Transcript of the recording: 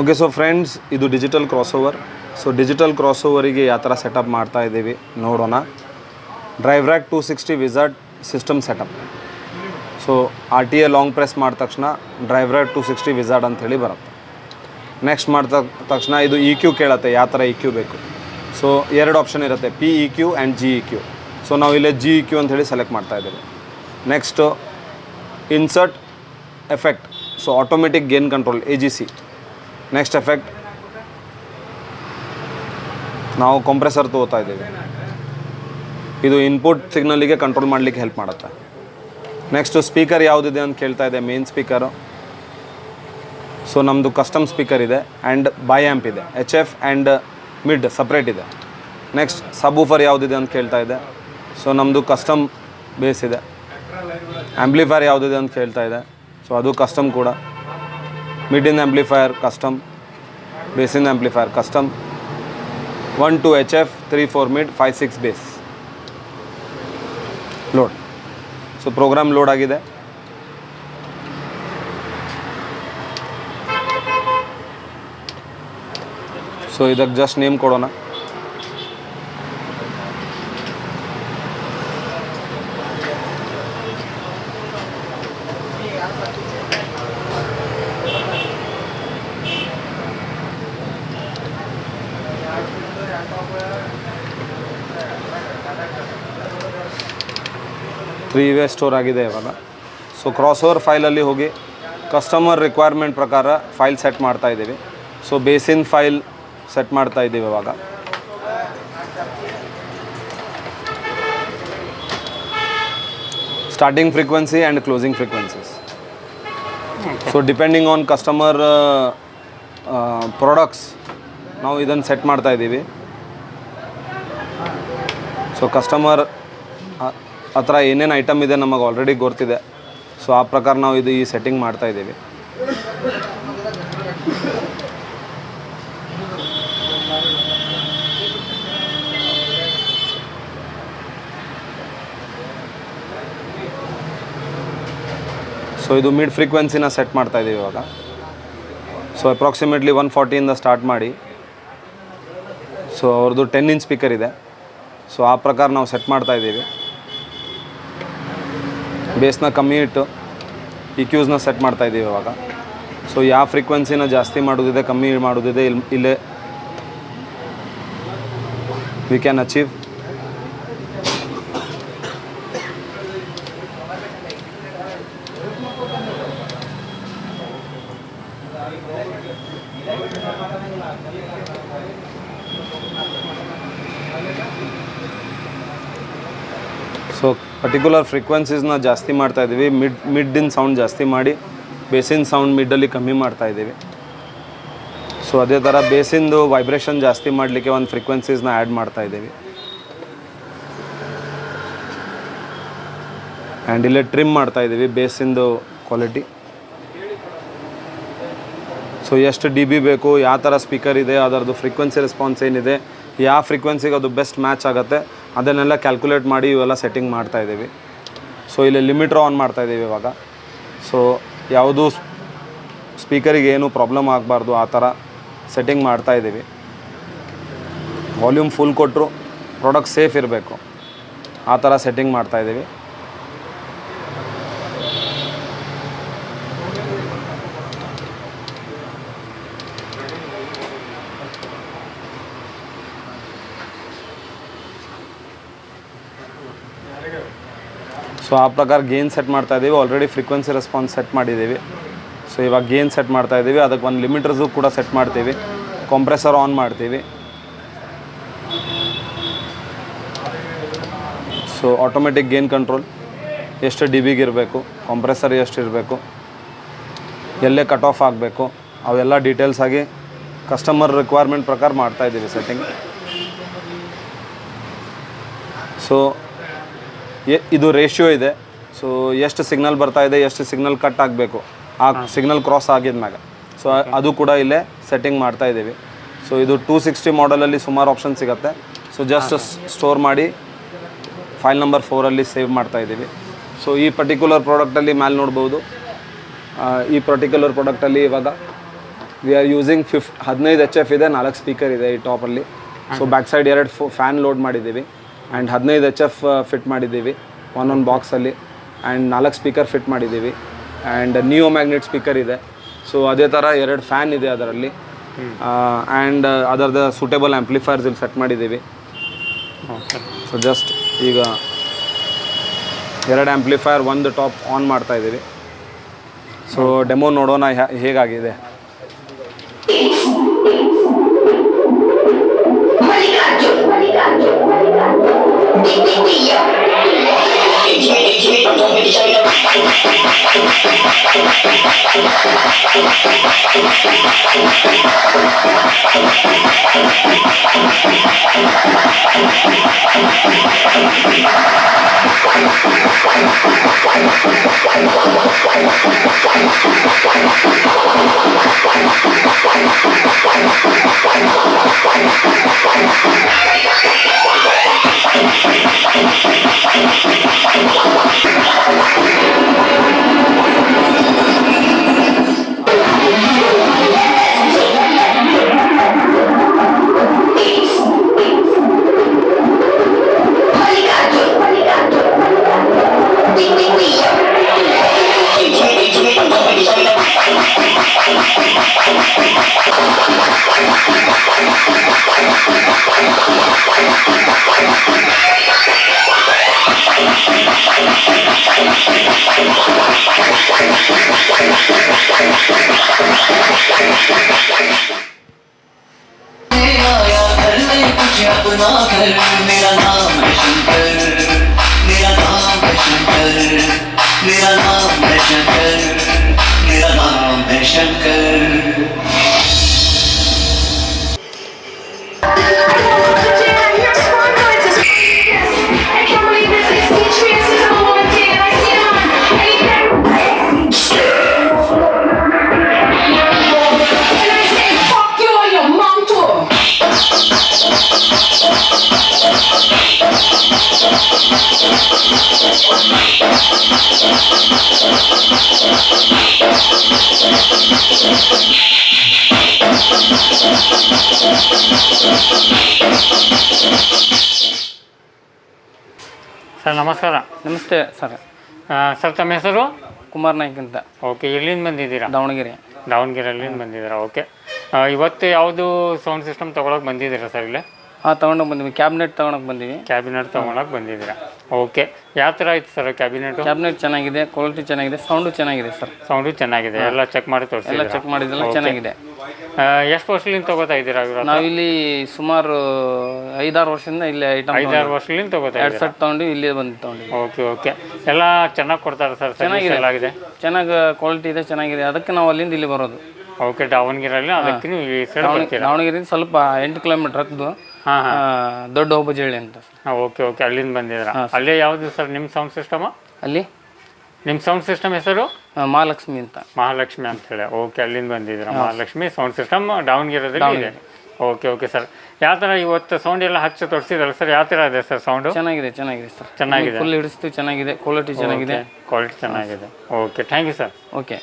Okay so friends ಇದು digital crossover so digital ಕ್ರಾಸ್ ಓವರಿಗೆ ಯಾವ ಥರ ಸೆಟಪ್ ಮಾಡ್ತಾ ಇದ್ದೀವಿ ನೋಡೋಣ. DriveRack two sixty wizard system setup so R T A long press ಮಾಡಿದ ತಕ್ಷಣ drive rack two sixty wizard ಅಂಥೇಳಿ ಬರುತ್ತೆ. ನೆಕ್ಸ್ಟ್ ಮಾಡಿದ ತಕ್ಷಣ ಇದು ಇ ಕ್ಯೂ ಕೇಳುತ್ತೆ, ಯಾವ ಥರ ಇ ಕ್ಯೂ ಬೇಕು. ಸೊ ಎರಡು ಆಪ್ಷನ್ ಇರುತ್ತೆ P E Q and G E Q so ನಾವು ಇಲ್ಲೇ ಜಿ ಇ ಕ್ಯೂ ಅಂತ ಹೇಳಿ ಸೆಲೆಕ್ಟ್ ಮಾಡ್ತಾ ಇದ್ದೀವಿ. Next insert effect so automatic gain control A G C next effect ನಾವು ಕಂಪ್ರೆಸರ್ ತಗೋತಾ ಇದ್ದೀವಿ. ಇದು ಇನ್ಪುಟ್ ಸಿಗ್ನಲಿಗೆ ಕಂಟ್ರೋಲ್ ಮಾಡಲಿಕ್ಕೆ ಹೆಲ್ಪ್ ಮಾಡುತ್ತೆ. ನೆಕ್ಸ್ಟು ಸ್ಪೀಕರ್ ಯಾವುದಿದೆ ಅಂತ ಕೇಳ್ತಾ ಇದೆ ಮೇನ್ ಸ್ಪೀಕರು ಸೊ ನಮ್ಮದು ಕಸ್ಟಮ್ ಸ್ಪೀಕರ್ ಇದೆ ಆ್ಯಂಡ್ ಬೈ ಆ್ಯಂಪ್ ಇದೆ. H F and mid separate ಇದೆ. ನೆಕ್ಸ್ಟ್ ಸಬ್ ಊಫರ್ ಯಾವುದಿದೆ ಅಂತ ಕೇಳ್ತಾ ಇದೆ. ಸೊ ನಮ್ಮದು ಕಸ್ಟಮ್ ಬೇಸ್ ಇದೆ. ಆ್ಯಂಪ್ಲಿಫೈರ್ ಯಾವುದಿದೆ ಅಂತ ಕೇಳ್ತಾ ಇದೆ. ಸೊ ಅದು ಕಸ್ಟಮ್ ಕೂಡ. Mid in amplifier custom bass in amplifier custom one two H F three four mid five six bass load so program load ಆಗಿದೆ. ಸೊ ಇದಕ್ಕೆ ಜಸ್ಟ್ ನೇಮ್ ಕೊಡೋಣ. ತ್ರೀ ವೇ ಸ್ಟೋರ್ ಆಗಿದೆ ಇವಾಗ. ಸೊ ಕ್ರಾಸ್ ಓವರ್ ಫೈಲಲ್ಲಿ ಹೋಗಿ customer requirement ಪ್ರಕಾರ file set ಮಾಡ್ತಾ ಇದ್ದೀವಿ. So bass in file set ಮಾಡ್ತಾ ಇದ್ದೀವಿ ಇವಾಗ. Starting frequency and closing frequencies so depending on customer products ನಾವು ಇದನ್ನು ಸೆಟ್ ಮಾಡ್ತಾ ಇದ್ದೀವಿ. ಸೊ ಕಸ್ಟಮರ್ ಹತ್ರ ಏನೇನು ಐಟಮ್ ಇದೆ ನಮಗೆ ಆಲ್ರೆಡಿ ಗೊತ್ತಿದೆ. ಸೊ ಆ ಪ್ರಕಾರ ನಾವು ಇದು ಈ ಸೆಟ್ಟಿಂಗ್ ಮಾಡ್ತಾ ಇದ್ದೀವಿ. ಸೊ ಇದು ಮಿಡ್ ಫ್ರೀಕ್ವೆನ್ಸಿನ ಸೆಟ್ ಮಾಡ್ತಾ ಇದ್ದೀವಿ ಇವಾಗ. ಸೊ ಅಪ್ರಾಕ್ಸಿಮೇಟ್ಲಿ ಒನ್ ಫಾರ್ಟಿಯಿಂದ ಸ್ಟಾರ್ಟ್ ಮಾಡಿ. ಸೊ ಅವ್ರದ್ದು ಟೆನ್ ಇಂಚ್ ಸ್ಪೀಕರ್ ಇದೆ. ಸೊ ಆ ಪ್ರಕಾರ ನಾವು ಸೆಟ್ ಮಾಡ್ತಾ ಇದ್ದೀವಿ. ಬೇಸ್ನ ಕಮ್ಮಿ ಇಟ್ಟು ಇ ಕ್ಯೂಸ್ನ ಸೆಟ್ ಮಾಡ್ತಾ ಇದ್ದೀವಿ ಇವಾಗ. ಸೊ ಯಾವ ಫ್ರೀಕ್ವೆನ್ಸಿನ ಜಾಸ್ತಿ ಮಾಡೋದಿದೆ, ಕಮ್ಮಿ ಮಾಡೋದಿದೆ ಇಲ್ಲಿ ಇಲ್ಲೇ we can achieve so particular ಫ್ರೀಕ್ವೆನ್ಸೀಸ್ನ ಜಾಸ್ತಿ ಮಾಡ್ತಾ ಇದ್ದೀವಿ. ಮಿಡ್ ಮಿಡ್ಡಿನ ಸೌಂಡ್ ಜಾಸ್ತಿ ಮಾಡಿ ಬೇಸಿನ್ ಸೌಂಡ್ ಮಿಡ್ಡಲ್ಲಿ ಕಮ್ಮಿ ಮಾಡ್ತಾ ಇದ್ದೀವಿ. ಸೊ ಅದೇ ಥರ ಬೇಸಿಂದು ವೈಬ್ರೇಷನ್ ಜಾಸ್ತಿ ಮಾಡಲಿಕ್ಕೆ ಒಂದು ಫ್ರೀಕ್ವೆನ್ಸೀಸ್ನ ಆ್ಯಡ್ ಮಾಡ್ತಾ ಇದ್ದೀವಿ. ಆ್ಯಂಡ್ ಇಲ್ಲೇ ಟ್ರಿಮ್ ಮಾಡ್ತಾ ಇದ್ದೀವಿ ಬೇಸಿಂದು ಕ್ವಾಲಿಟಿ ಸೊ ಎಷ್ಟು ಡಿ ಬಿ ಬೇಕು, ಯಾವ ಥರ ಸ್ಪೀಕರ್ ಇದೆ, ಅದರದ್ದು ಫ್ರೀಕ್ವೆನ್ಸಿ ರೆಸ್ಪಾನ್ಸ್ ಏನಿದೆ, ಯಾವ ಫ್ರೀಕ್ವೆನ್ಸಿಗೆ ಅದು ಬೆಸ್ಟ್ ಮ್ಯಾಚ್ ಆಗುತ್ತೆ ಅದನ್ನೆಲ್ಲ ಕ್ಯಾಲ್ಕುಲೇಟ್ ಮಾಡಿ ಇವೆಲ್ಲ ಸೆಟ್ಟಿಂಗ್ ಮಾಡ್ತಾ ಇದ್ದೀವಿ. ಸೊ ಇಲ್ಲಿ ಲಿಮಿಟ್ರ್ ಆನ್ ಮಾಡ್ತಾ ಇದ್ದೀವಿ ಇವಾಗ. ಸೊ ಯಾವುದು ಸ್ಪೀಕರಿಗೆ ಏನು ಪ್ರಾಬ್ಲಮ್ ಆಗಬಾರ್ದು ಆ ಥರ ಸೆಟ್ಟಿಂಗ್ ಮಾಡ್ತಾ ಇದ್ದೀವಿ. ವಾಲ್ಯೂಮ್ ಫುಲ್ ಕೊಟ್ಟರು ಪ್ರಾಡಕ್ಟ್ ಸೇಫ್ ಇರಬೇಕು. ಆ ಥರ ಸೆಟ್ಟಿಂಗ್ ಮಾಡ್ತಾ ಇದ್ದೀವಿ. ಸೊ ಆ ಪ್ರಕಾರ ಗೇನ್ ಸೆಟ್ ಮಾಡ್ತಾ ಇದ್ದೀವಿ. ಆಲ್ರೆಡಿ ಫ್ರೀಕ್ವೆನ್ಸಿ ರೆಸ್ಪಾನ್ಸ್ ಸೆಟ್ ಮಾಡಿದ್ದೀವಿ. ಸೊ ಇವಾಗ ಗೇನ್ ಸೆಟ್ ಮಾಡ್ತಾ ಇದ್ದೀವಿ. ಅದಕ್ಕೆ ಒಂದು ಲಿಮಿಟರ್ಸು ಕೂಡ ಸೆಟ್ ಮಾಡ್ತೀವಿ. ಕಂಪ್ರೆಸರ್ ಆನ್ ಮಾಡ್ತೀವಿ. ಸೊ ಆಟೋಮೆಟಿಕ್ ಗೇನ್ ಕಂಟ್ರೋಲ್ ಎಷ್ಟು ಡಿ ಬಿಗೆ ಇರಬೇಕು? ಕಂಪ್ರೆಸರ್ ಎಷ್ಟು ಇರಬೇಕು? ಎಲ್ಲೇ ಕಟ್ ಆಫ್ ಆಗಬೇಕು? ಅವೆಲ್ಲ ಡೀಟೇಲ್ಸ್ ಆಗಿ ಕಸ್ಟಮರ್ ರಿಕ್ವೈರ್ಮೆಂಟ್ ಪ್ರಕಾರ ಮಾಡ್ತಾ ಇದ್ದೀವಿ ಸೆಟ್ಟಿಂಗ್ ಸೊ ಇದು ರೇಷಿಯೋ ಇದೆ. ಸೊ ಎಷ್ಟು ಸಿಗ್ನಲ್ ಬರ್ತಾ ಇದೆ ಎಷ್ಟು ಸಿಗ್ನಲ್ ಕಟ್ ಆಗಬೇಕು. ಆ ಸಿಗ್ನಲ್ ಕ್ರಾಸ್ ಆಗಿದ್ಮ್ಯಾಗ ಸೊ ಅದು ಕೂಡ ಇಲ್ಲೇ ಸೆಟ್ಟಿಂಗ್ ಮಾಡ್ತಾ ಇದ್ದೀವಿ. ಸೊ ಇದು ಟೂ ಸಿಕ್ಸ್ಟಿ ಮಾಡಲಲ್ಲಿ ಸುಮಾರು ಆಪ್ಷನ್ ಸಿಗುತ್ತೆ. ಸೊ ಜಸ್ಟ್ ಸ್ಟೋರ್ ಮಾಡಿ ಫೈಲ್ ನಂಬರ್ ಫೋರಲ್ಲಿ ಸೇವ್ ಮಾಡ್ತಾ ಇದ್ದೀವಿ. ಸೊ ಈ ಪರ್ಟಿಕ್ಯುಲರ್ ಪ್ರಾಡಕ್ಟಲ್ಲಿ ಮ್ಯಾಲೆ ನೋಡ್ಬೋದು. ಈ ಪರ್ಟಿಕ್ಯುಲರ್ ಪ್ರಾಡಕ್ಟಲ್ಲಿ ಇವಾಗ ವಿ ಆರ್ ಯೂಸಿಂಗ್ ಫಿಫ್ಟ್ ಹದಿನೈದು ಎಚ್ ಎಫ್ ಇದೆ ನಾಲ್ಕು ಸ್ಪೀಕರ್ ಇದೆ ಈ ಟಾಪಲ್ಲಿ ಸೊ ಬ್ಯಾಕ್ ಸೈಡ್ ಎರಡು ಫೋ ಫ್ಯಾನ್ ಲೋಡ್ ಮಾಡಿದ್ದೀವಿ. ಆ್ಯಂಡ್ ಹದಿನೈದು ಎಚ್ ಎಫ್ ಫಿಟ್ ಮಾಡಿದ್ದೀವಿ. ಒನ್ ಒನ್ ಬಾಕ್ಸಲ್ಲಿ ಆ್ಯಂಡ್ ನಾಲ್ಕು ಸ್ಪೀಕರ್ ಫಿಟ್ ಮಾಡಿದ್ದೀವಿ. ಆ್ಯಂಡ್ ನ್ಯೂ ಮ್ಯಾಗ್ನೆಟ್ ಸ್ಪೀಕರ್ ಇದೆ. ಸೊ ಅದೇ ಥರ ಎರಡು ಫ್ಯಾನ್ ಇದೆ ಅದರಲ್ಲಿ. ಆ್ಯಂಡ್ ಅದರದ ಸೂಟೇಬಲ್ ಆ್ಯಂಪ್ಲಿಫೈರ್ಸ್ ಇಲ್ಲಿ ಸೆಟ್ ಮಾಡಿದ್ದೀವಿ. ಸೊ ಜಸ್ಟ್ ಈಗ ಎರಡು ಆ್ಯಂಪ್ಲಿಫೈರ್ ಒಂದು ಟಾಪ್ ಆನ್ ಮಾಡ್ತಾಯಿದ್ದೀವಿ ಸೊ ಡೆಮೋ ನೋಡೋಣ ಹ್ಯಾ- ಹೇಗಾಗಿದೆ आया मेरा नाम ಸರ್ ನಮಸ್ಕಾರ. ನಮಸ್ತೆ ಸರ್. ಸರ್ ತಮ್ಮ ಹೆಸರು? ಕುಮಾರ್ ನಾಯ್ಕ್ ಅಂತ. ಓಕೆ ಎಲ್ಲಿಂದ ಬಂದಿದ್ದೀರಾ? ದಾವಣಗೆರೆ. ಅಲ್ಲಿಂದ ಬಂದಿದ್ದೀರಾ? ಓಕೆ. ಇವತ್ತು ಯಾವುದು ಸೌಂಡ್ ಸಿಸ್ಟಮ್ ತೊಗೊಳಕ್ಕೆ ಬಂದಿದ್ದೀರಾ ಸರ್ ಇಲ್ಲೇ? ಹಾಂ ತೊಗೊಂಡೋಗಿ ಬಂದಿವಿ. ಕ್ಯಾಬಿನೆಟ್ ತೊಗೊಳಕ್ಕೆ ಬಂದೀವಿ. ಕ್ಯಾಬಿನೆಟ್ ತೊಗೊಳಕ್ಕೆ ಬಂದಿದ್ದೀರಾ? ಓಕೆ. ಯಾವ ಥರ ಆಯ್ತು ಸರ್ ಕ್ಯಾಬಿನೆಟ್? ಕ್ಯಾಬಿನೆಟ್ ಚೆನ್ನಾಗಿದೆ ಕ್ವಾಲಿಟಿ ಚೆನ್ನಾಗಿದೆ ಸೌಂಡು ಚೆನ್ನಾಗಿದೆ ಸರ್. ಸೌಂಡು ಚೆನ್ನಾಗಿದೆ. ಎಲ್ಲ ಚೆಕ್ ಮಾಡಿ ಎಲ್ಲ ಚೆಕ್ ಮಾಡಿದ್ದೆಲ್ಲ ಚೆನ್ನಾಗಿದೆ. ಎಷ್ಟು ವರ್ಷದಿಂದ ತಗೋತಾ ಇದ್ದೀರಾ ಇವ್ರ ನಾವಿಲ್ಲಿ ಸುಮಾರು ಐದಾರು ವರ್ಷದಿಂದ ಇಲ್ಲಿ ಐಟಮ್ ಐದಾರು ವರ್ಷದಿಂದ ತೊಗೋತಾ ಎರಡು ಸೆಟ್ ತೊಗೊಂಡು ಇಲ್ಲಿ ಬಂದು ತೊಗೊಂಡು ಓಕೆ ಓಕೆ. ಎಲ್ಲ ಚೆನ್ನಾಗಿ ಕೊಡ್ತಾರೆ ಸರ್ ಚೆನ್ನಾಗಿದೆ. ಚೆನ್ನಾಗಿ ಕ್ವಾಲಿಟಿ ಇದೆ ಚೆನ್ನಾಗಿದೆ. ಅದಕ್ಕೆ ನಾವು ಅಲ್ಲಿಂದ ಇಲ್ಲಿ ಬರೋದು. ಓಕೆ ದಾವಣಗೆರೆಯಲ್ಲಿ ಅದಕ್ಕೆ ನೀವು ಈ ಸೈಡ್ ಬರ್ತೀರಾ? ಸ್ವಲ್ಪ ಎಂಟು ಕಿಲೋಮೀಟರ್ ಹತ್ತು ಹಾಂ ದೊಡ್ಡ ಹೋಬಜಳ್ಳಿ ಅಂತ ಹಾಂ ಓಕೆ ಓಕೆ. ಅಲ್ಲಿಂದ ಬಂದಿದ್ರ ಅಲ್ಲೇ ಯಾವುದು ಸರ್ ನಿಮ್ಮ ಸೌಂಡ್ ಸಿಸ್ಟಮ್ ಅಲ್ಲಿ? ನಿಮ್ಮ ಸೌಂಡ್ ಸಿಸ್ಟಮ್ ಹೆಸರು? ಮಹಾಲಕ್ಷ್ಮಿ ಅಂತ. ಮಹಾಲಕ್ಷ್ಮಿ ಅಂತ ಹೇಳಿ. ಓಕೆ ಅಲ್ಲಿಂದ ಬಂದಿದ್ರ ಮಹಾಲಕ್ಷ್ಮಿ ಸೌಂಡ್ ಸಿಸ್ಟಮ್ ದಾವಣಗೆರೆದಲ್ಲಿ ಇದೆ. Okay okay sir. ಯಾವ ಥರ ಇವತ್ತು ಸೌಂಡ್ ಎಲ್ಲ ಹಚ್ಚಿ ತೋರಿಸಿದ್ರಲ್ಲ ಸರ್ ಯಾವ ಥರ ಇದೆ ಸರ್ ಸೌಂಡ್ ಚೆನ್ನಾಗಿದೆ ಚೆನ್ನಾಗಿದೆ ಸರ್. ಚೆನ್ನಾಗಿದೆ. ಫುಲ್ ಹಿಡಿಸ್ತು ಚೆನ್ನಾಗಿದೆ. ಕ್ವಾಲಿಟಿ ಚೆನ್ನಾಗಿದೆ. ಕ್ವಾಲಿಟಿ ಚೆನ್ನಾಗಿದೆ. Okay thank you sir. Okay.